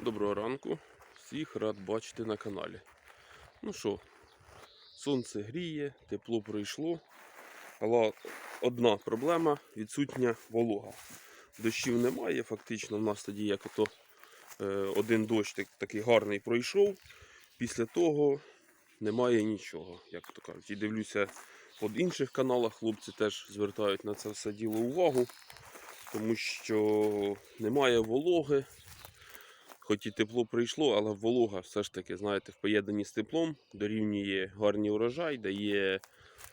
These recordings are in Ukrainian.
Доброго ранку. Всіх рад бачити на каналі. Ну що, сонце гріє, тепло прийшло. Але одна проблема відсутня волога. Дощів немає, фактично в нас тоді як ото е, один дощ так- такий гарний пройшов. Після того немає нічого, як то кажуть. І дивлюся по інших каналах, хлопці теж звертають на це все діло увагу, тому що немає вологи. Хоч і тепло прийшло, але волога все ж таки, знаєте, в поєднанні з теплом дорівнює гарний урожай, дає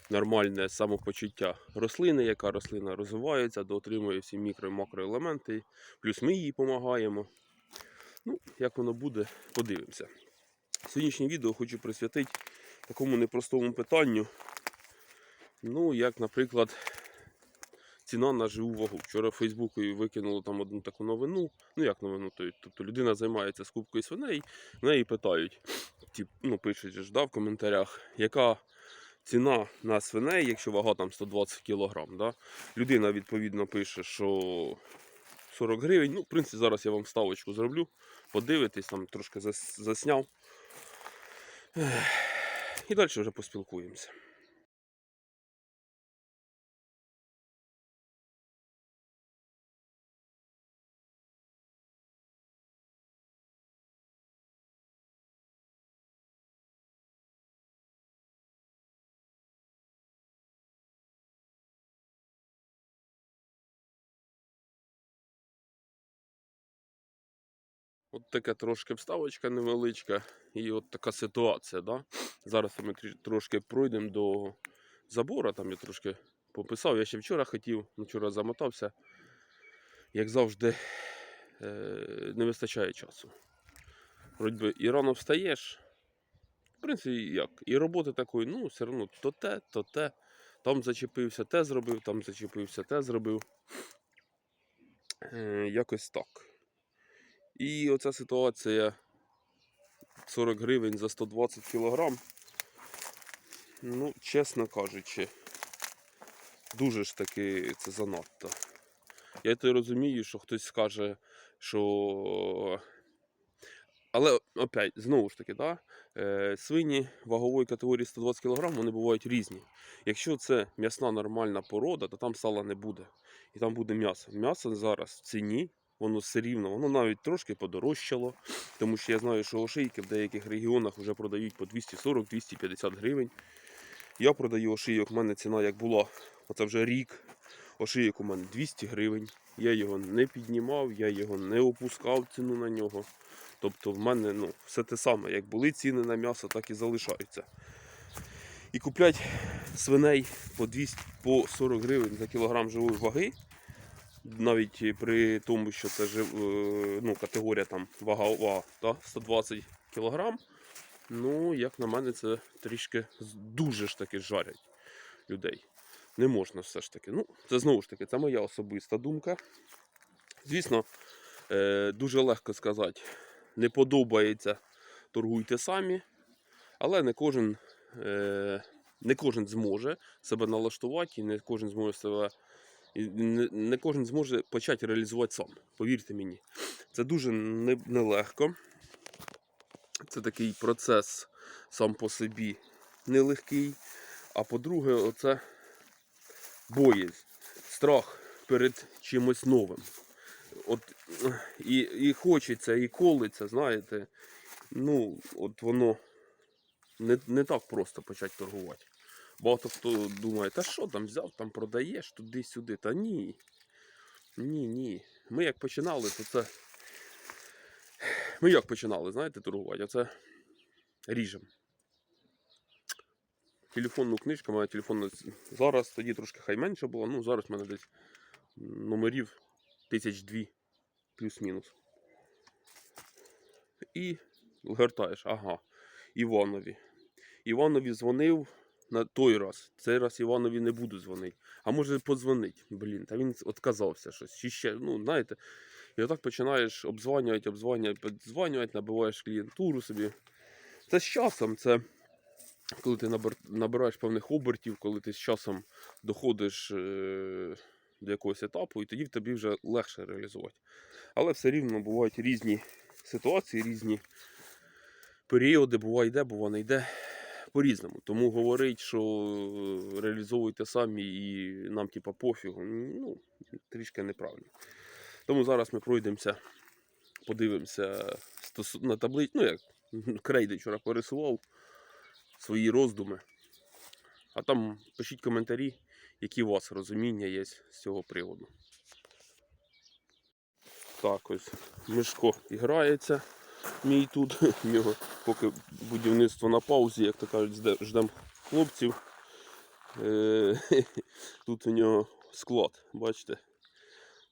нормальне самопочуття рослини, яка рослина розвивається, доотримує всі мікро і макроелементи. Плюс ми їй допомагаємо. Ну, як воно буде, подивимося. Сьогоднішнє відео хочу присвятити такому непростому питанню. Ну, як, наприклад, ціна на живу вагу. Вчора Фейсбуку викинуло там одну таку новину. Ну як новину, тобто людина займається скупкою свиней, в неї питають, ті, ну пишуть ж, да, в коментарях, яка ціна на свиней, якщо вага там 120 кг. Да? Людина відповідно пише, що 40 гривень. Ну, в принципі, зараз я вам ставочку зроблю. Подивитись, там трошки засняв. І далі вже поспілкуємося. От така трошки вставочка невеличка і от така ситуація. Да? Зараз ми трошки пройдемо до забору, там я трошки пописав. Я ще вчора хотів, ну, вчора замотався. Як завжди, е, не вистачає часу. Вроді і рано встаєш. В принципі, як? І роботи такої, ну, все одно то те, то те. Там зачепився, те зробив, там зачепився, те зробив. Е, якось так. І оця ситуація 40 гривень за 120 кілограм. Ну, чесно кажучи, дуже ж таки це занадто. Я то розумію, що хтось скаже, що. Але опять, знову ж таки, да, е, свині вагової категорії 120 кг вони бувають різні. Якщо це м'ясна нормальна порода, то там сала не буде. І там буде м'ясо. М'ясо зараз в ціні, воно все рівно, воно навіть трошки подорожчало. Тому що я знаю, що ошийки в деяких регіонах вже продають по 240-250 гривень. Я продаю ошийок, в мене ціна як була, оце вже рік. Ошийок у мене 200 гривень. Я його не піднімав, я його не опускав ціну на нього. Тобто в мене ну, все те саме, як були ціни на м'ясо, так і залишаються. І куплять свиней по 200, по 40 гривень за кілограм живої ваги, навіть при тому, що це е, ну, категорія там вага та, 120 кілограм, ну, як на мене, це трішки дуже ж таки жарять людей. Не можна все ж таки. Ну, це знову ж таки, це моя особиста думка. Звісно, е, дуже легко сказати, не подобається, торгуйте самі, але не кожен, е, не кожен зможе себе налаштувати, і не кожен зможе себе. Не кожен зможе почати реалізувати сам. Повірте мені, це дуже нелегко. Це такий процес сам по собі нелегкий. А по-друге, оце боязнь, страх перед чимось новим. От, і, і хочеться, і колиться, знаєте. Ну, от воно не, не так просто почати торгувати. Багато хто думає, та що там взяв, там продаєш туди-сюди. Та ні. Ні, ні. Ми як починали, то це. Ми як починали, знаєте, торгувати? Оце ріжем. Телефонну книжку, моя телефонна зараз, тоді трошки хай менше було, ну зараз в мене десь номерів тисяч дві плюс-мінус. І гортаєш, ага, Іванові. Іванові дзвонив на той раз. Цей раз Іванові не буду дзвонити. А може подзвонить. Блін, та він відказався щось. Чи ще, ну, знаєте, і отак починаєш обзванювати, обзванювати, подзванювати, набиваєш клієнтуру собі. Це з часом, це коли ти набираєш певних обертів, коли ти з часом доходиш е, до якогось етапу, і тоді в тобі вже легше реалізувати. Але все рівно бувають різні ситуації, різні періоди, бува йде, бува не йде по-різному. Тому говорить, що е, реалізовуйте самі і нам, типа, пофігу, ну, трішки неправильно. Тому зараз ми пройдемося, подивимося на таблицю. Ну, як крейди вчора пересував свої роздуми. А там пишіть коментарі, які у вас розуміння є з цього приводу. Так, ось Мишко грається. Мій тут. В нього поки будівництво на паузі, як то кажуть, ждемо хлопців. Е, Тут у нього склад, бачите?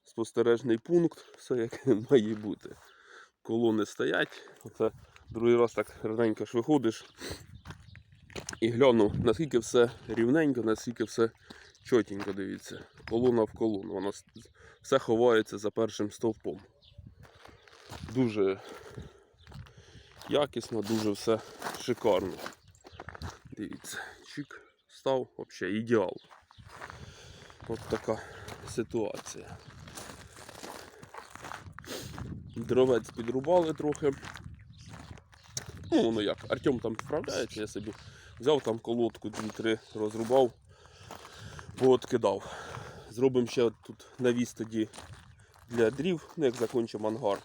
Спостережний пункт, все як має бути. Колони стоять. Оце другий раз так раненько ж виходиш і глянув, наскільки все рівненько, наскільки все чотенько, дивіться. Колона в колону. Воно все ховається за першим стовпом. Дуже якісно, дуже все шикарно. Дивіться, чик, став взагалі ідеал. От така ситуація. Дровець підрубали трохи. Ну, воно як, Артем там вправляється, я собі взяв там колодку 2-3, розрубав, пооткидав. Зробимо ще тут навіс тоді для дрів, ну як закінчимо ангар.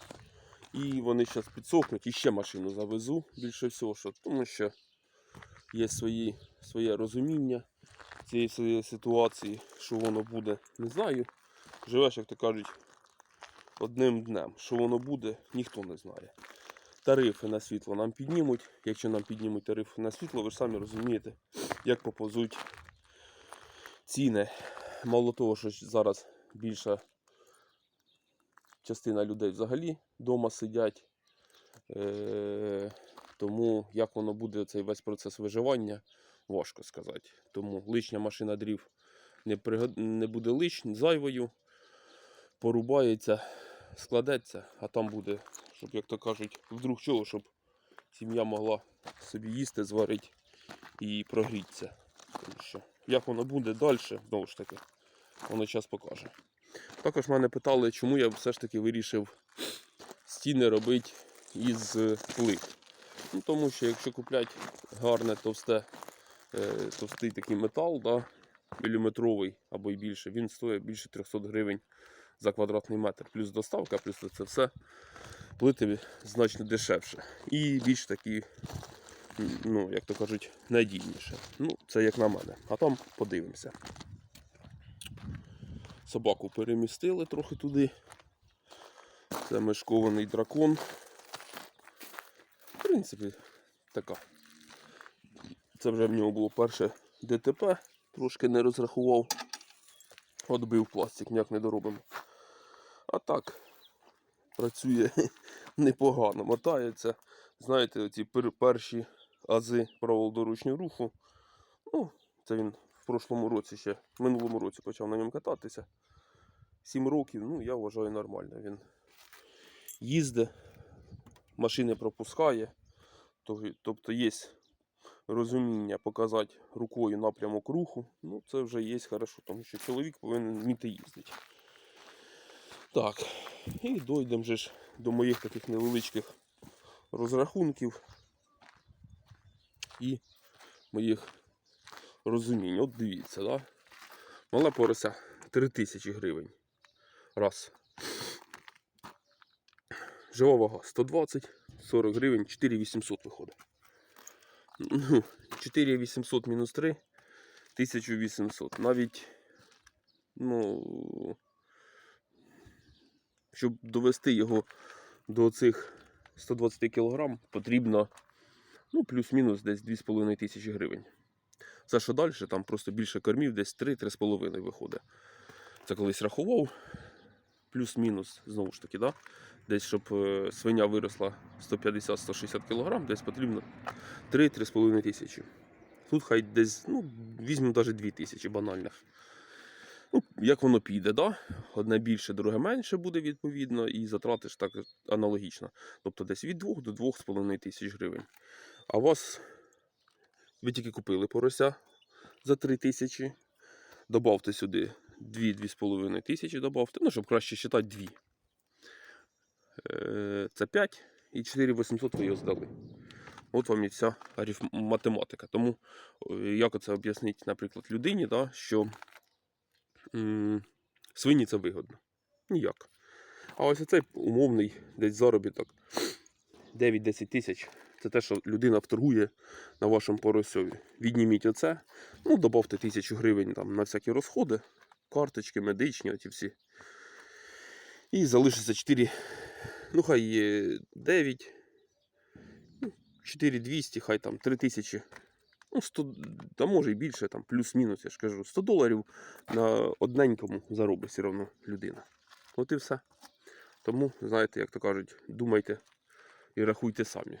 І вони зараз підсохнуть, і ще машину завезу більше всього, що, тому що є свої, своє розуміння цієї ситуації, що воно буде, не знаю. Живеш, як то кажуть, одним днем. Що воно буде, ніхто не знає. Тарифи на світло нам піднімуть. Якщо нам піднімуть тарифи на світло, ви ж самі розумієте, як поповзуть ціни. Мало того, що зараз більша частина людей взагалі вдома сидять. Е- тому як воно буде цей весь процес виживання, важко сказати. Тому лишня машина дрів не, пригод... не буде лишньою, зайвою, порубається, складеться, а там буде, щоб, як то кажуть, вдруг чого, щоб сім'я могла собі їсти, зварити і прогрітися. Тому що як воно буде далі, знову ж таки, воно час покаже. Також мене питали, чому я все ж таки вирішив стіни робити із е, плит. Ну, тому що якщо купляти гарне товсте, е, товстий такий метал, да, міліметровий або й більше, він стоїть більше 300 гривень за квадратний метр. Плюс доставка, плюс це все плити значно дешевше. І більш такі, ну, як то кажуть, надійніше. Ну, це як на мене. А там подивимося. Собаку перемістили трохи туди. Це мешкований дракон. В принципі, така. Це вже в нього було перше ДТП, трошки не розрахував. Отбив пластик, ніяк не доробимо. А так, працює непогано, мотається. Знаєте, оці перші ази правил дорожнього руху. Ну, це він прошлому році ще, в минулому році почав на ньому кататися. Сім років, ну я вважаю нормально. Він їздить, машини пропускає. Тобто є розуміння показати рукою напрямок руху. Ну, це вже є хорошо, тому що чоловік повинен вміти їздити. Так, і дійдемо же ж до моїх таких невеличких розрахунків і моїх розумінь. От дивіться, да? Мала порося 3000 гривень. Раз. Жива вага 120, 40 гривень, 4800 виходить. Ну, 4800 мінус 3, 1800. Навіть, ну, щоб довести його до цих 120 кг, потрібно ну, плюс-мінус десь 2500 гривень. Це що далі, там просто більше кормів, десь 3-3,5 виходить. Це колись рахував, плюс-мінус, знову ж таки, да? десь щоб е, свиня виросла 150-160 кг, десь потрібно 3-3,5 тисячі. Тут хай десь, ну, візьмемо навіть 2 тисячі банальних. Ну, як воно піде, да? одне більше, друге менше буде відповідно, і затрати ж так аналогічно. Тобто десь від 2 до 2,5 тисяч гривень. А у вас ви тільки купили порося за 3 тисячі. Добавте сюди 2-2,5 тисячі, добавте, ну, щоб краще вважати 2. Е, Це 5 і 4800 ви його здали. От вам і вся математика. Тому е, як це об'яснити, наприклад, людині, да, що м, свині це вигодно? Ніяк. А ось цей умовний десь заробіток 9-10 тисяч. Це те, що людина вторгує на вашому поросьові. Відніміть оце, ну, добавте тисячу гривень там, на всякі розходи, карточки, медичні, оті всі. І залишиться 4, ну хай є 9, ну, 4200, хай там 3000. Ну, 100, та може і більше, там, плюс-мінус, я ж кажу, 100 доларів на одненькому заробить все одно людина. От і все. Тому, знаєте, як то кажуть, думайте і рахуйте самі.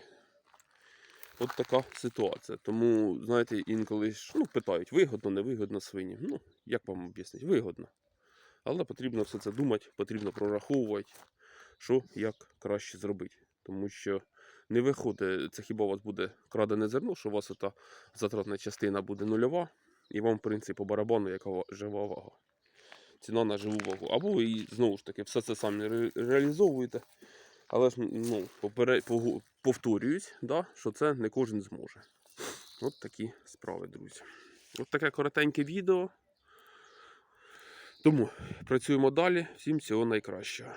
От така ситуація. Тому, знаєте, інколи ну, питають, вигодно, невигодно свині. Ну, як вам об'яснити? Вигодно. Але потрібно все це думати, потрібно прораховувати, що як краще зробити. Тому що не виходить, це хіба у вас буде крадене зерно, що у вас та затратна частина буде нульова, і вам, в принципі, по барабану, яка жива вага. Ціна на живу вагу. Або ви знову ж таки все це самі ре- реалізовуєте. Але ж ну, попере... повторююсь, да, що це не кожен зможе. От такі справи, друзі. От таке коротеньке відео. Тому працюємо далі. Всім всього найкращого.